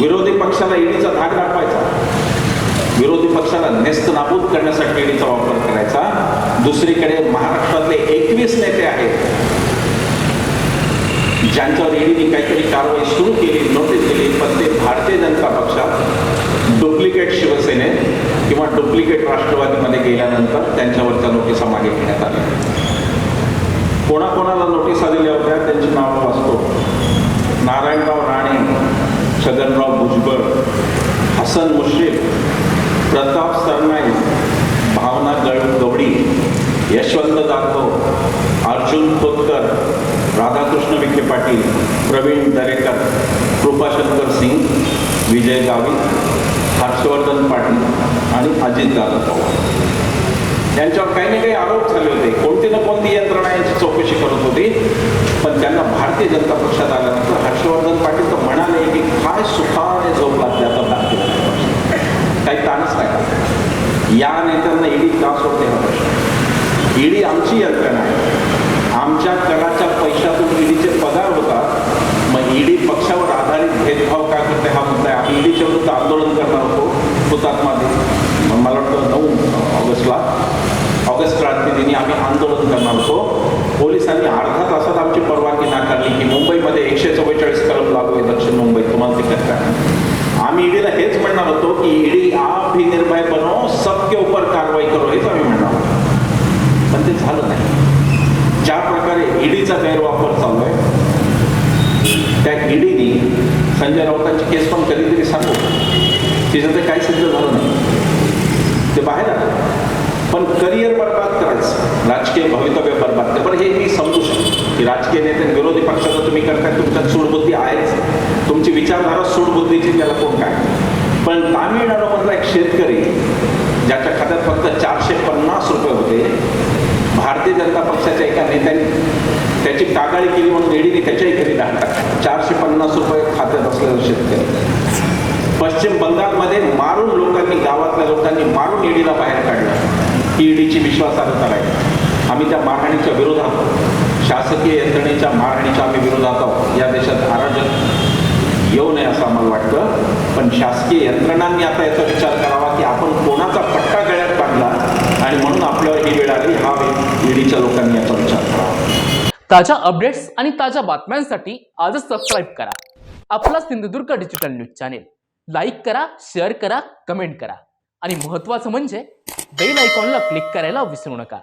विरोधी पक्षाला ईडीचा धाक दाखवायचा. विरोधी पक्षाला नेस्त नाबूद करण्यासाठी ईडीचा वापर करायचा. दुसरीकडे महाराष्ट्रातले एकवीस नेते आहेत. ज्यांच्यावर ईडीने काहीतरी कारवाई सुरू केली नोटीस दिली पण ते भारतीय जनता पक्षात डुप्लिकेट शिवसेनेत किंवा डुप्लिकेट राष्ट्रवादीमध्ये गेल्यानंतर त्यांच्यावरच्या नोटिसा मागे घेण्यात आल्या. कोणाकोणाला नोटिसा दिल्या होत्या त्यांची नावं छगनराव भुजबळ हसन मुश्रीफ प्रताप सरनाईक भावना गळ गवडी यशवंत जाधव अर्जुन खोतकर राधाकृष्ण विखे पाटील प्रवीण दरेकर कृपाशंकर सिंग विजय गावित हर्षवर्धन पाटील आणि अजितदादा पवार. यांच्यावर काही ना काही आरोप झाले होते. कोणती ना कोणती यंत्रणा यांची चौकशी करत होती पण त्यांना भारतीय जनता पक्षात आल्यानंतर हर्षवर्धन पाटील तर म्हणाले की सुखाने झोप लागते आता काही ताणच नाही या नेत्यांना ईडी का सोडते हा प्रश्न ईडी आमची यंत्रणा आहे आमच्या कराच्या पैशातून ईडीचे पगार होतात मग ईडी पक्षावर आधारित भेदभाव काय करते हा मुद्दा आहे आम्ही ईडीच्या विरुद्ध आंदोलन करणार होतो हुतात्मा दिन मग मला वाटतं नऊ ऑगस्टला ऑगस्ट क्रांती दिनी आम्ही आंदोलन करणार होतो पोलिसांनी अर्धा तासात आमची परवानगी नाकारली की मुंबईमध्ये एकशे चव्वेचाळीस कलम लागू आहे दक्षिण मुंबईत तुम्हाला तिकडे काय आम्ही ईडीला हेच म्हणणार होतो की ईडी आप भी निर्भय बनो सबके ऊपर कारवाई करो हेच आम्ही म्हणणार पण ते झालं नाही ज्या प्रकारे ईडीचा गैरवापर चालू आहे त्या ईडीनी संजय राऊतांची केस पण कधीतरी सांगू तिचं ते काही सिद्ध झालं नाही ते बाहेर आलं पण करिअर बर्बाद करायचं राजकीय भवितव्य बर्बाद पण हे मी समजू शकतो की राजकीय नेते विरोधी पक्षाचं तुम्ही करताय तुमच्यात सूडबुद्धी आहेच तुमची विचारधारा सूडबुद्धीची त्याला कोण काय पण तामिळनाडूमधला एक शेतकरी ज्याच्या खात्यात फक्त चारशे पन्नास रुपये होते भारतीय जनता पक्षाच्या एका नेत्याने त्याची कागाळी केली म्हणून एडीने त्याच्याही घरी टाकतात टाकला चारशे पन्नास रुपये खात्यात असलेला शेतकरी. पश्चिम बंगालमध्ये मारून लोकांनी गावातल्या लोकांनी मारून ईडीला बाहेर काढलं. ही ईडीची विश्वासार्हता राहील. आम्ही त्या मारहाणीच्या विरोधात आहोत. शासकीय यंत्रणेच्या मारहाणीच्या आम्ही विरोधात आहोत. या देशात अराजक येऊ नये असं आम्हाला वाटतं. पण शासकीय यंत्रणांनी आता याचा विचार करावा की आपण कोणाचा पट्टा गळ्यात पाडला आणि म्हणून आपल्यावर ही वेळ आली हा ईडीच्या लोकांनी याचा विचार करावा. ताज्या अपडेट्स आणि ताज्या बातम्यांसाठी आजच सबस्क्राईब करा. आपला Sindhudurg digital news channel like करा शेअर करा कमेंट करा. आणि महत्त्वाचं म्हणजे बेल आयकॉनला क्लिक करायला विसरू नका.